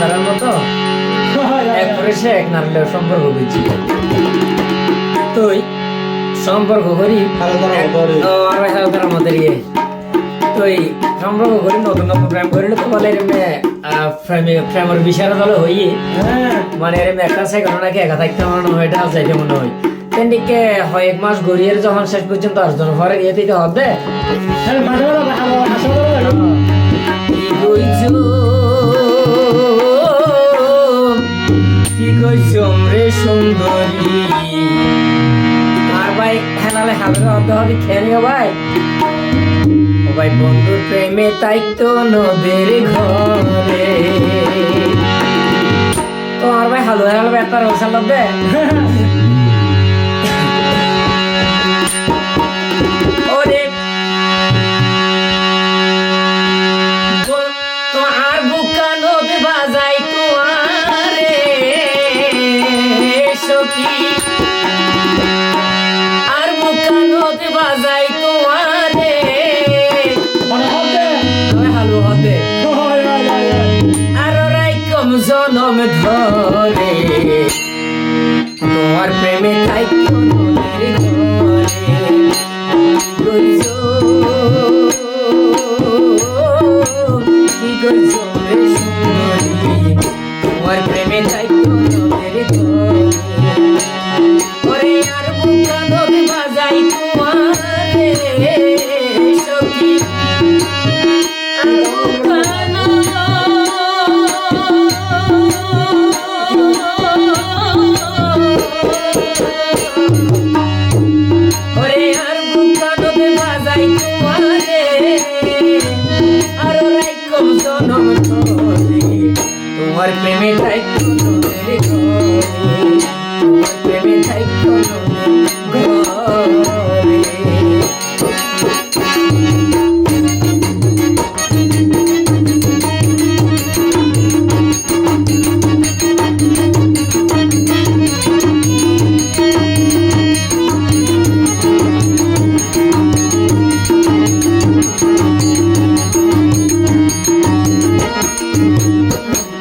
তারার মতো? এক পুরুষে এক নারীর সম্পর্ক বুঝছি। তুই সম্পর্ক করি ভালো তারার মতো রে। ও, আর ভালো তারার মতো রে তুই সম্পর্ক করি নতুন নতুন প্রেম করিলে তো বলে এরমে প্রেমে প্রেমের বিষয়ের দলে হই হ্যাঁ। মানে এরমে একটা সেকেন্ড নাকি একা থাকতে মনে হয় এটা যাইতে মনে হয়। তেনদিকে হয় এক মাস ঘুরিয়ে যখন শেষ পর্যন্ত আর জন পরে ইয়ে দিতে হবে। বন্ধুর প্রেমে তাই তো নদের ঘরে। তো আর ভাই হালু হেলাল ব্যাপার ওসাল লবে ওরে। জনম ধরে। তোমার প্রেমে তাই তোমার প্রেমে তাই তো তোমার প্রেমে থাইকো তোমার প্রেমে থাইকো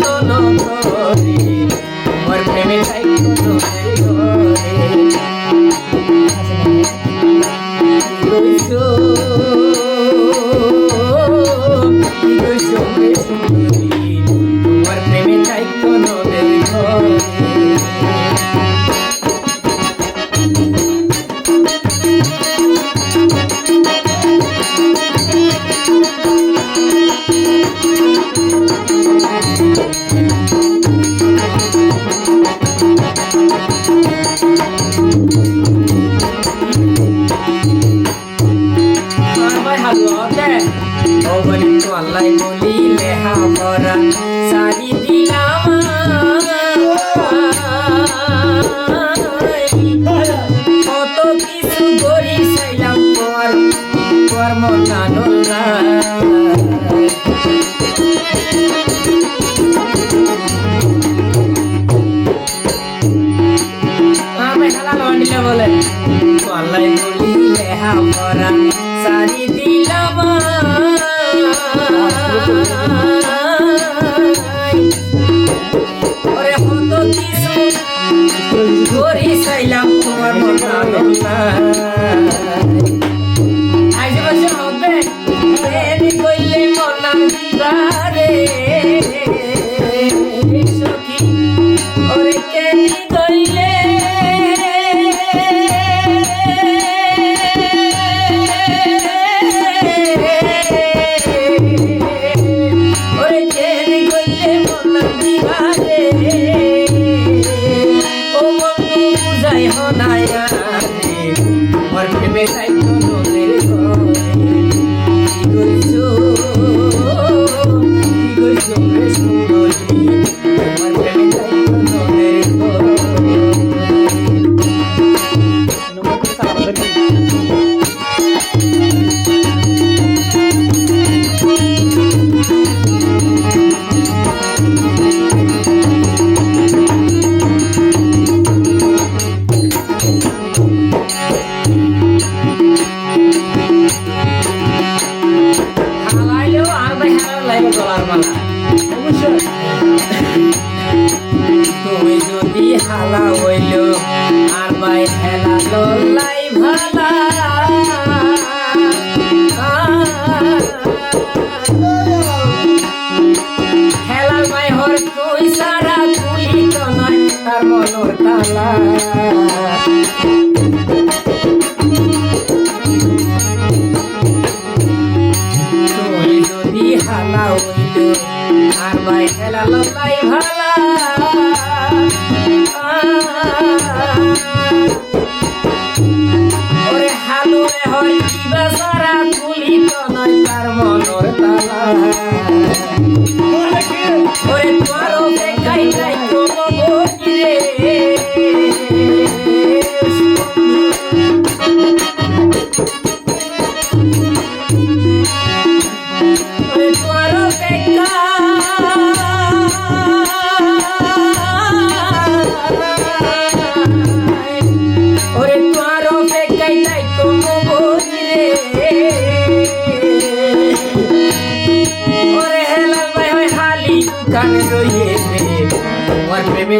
নধরে তোমার প্রেমে তাই লেহা ভরা সারি দিলাম যাই হনায় আর প্রেমে যাই কোনো মুই যদি হালা হইল, আর বাই হেলা লল্লাই বাই তুই সারা হালা হইল, আর বাই হেলা লল্লাই ভালা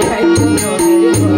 开心的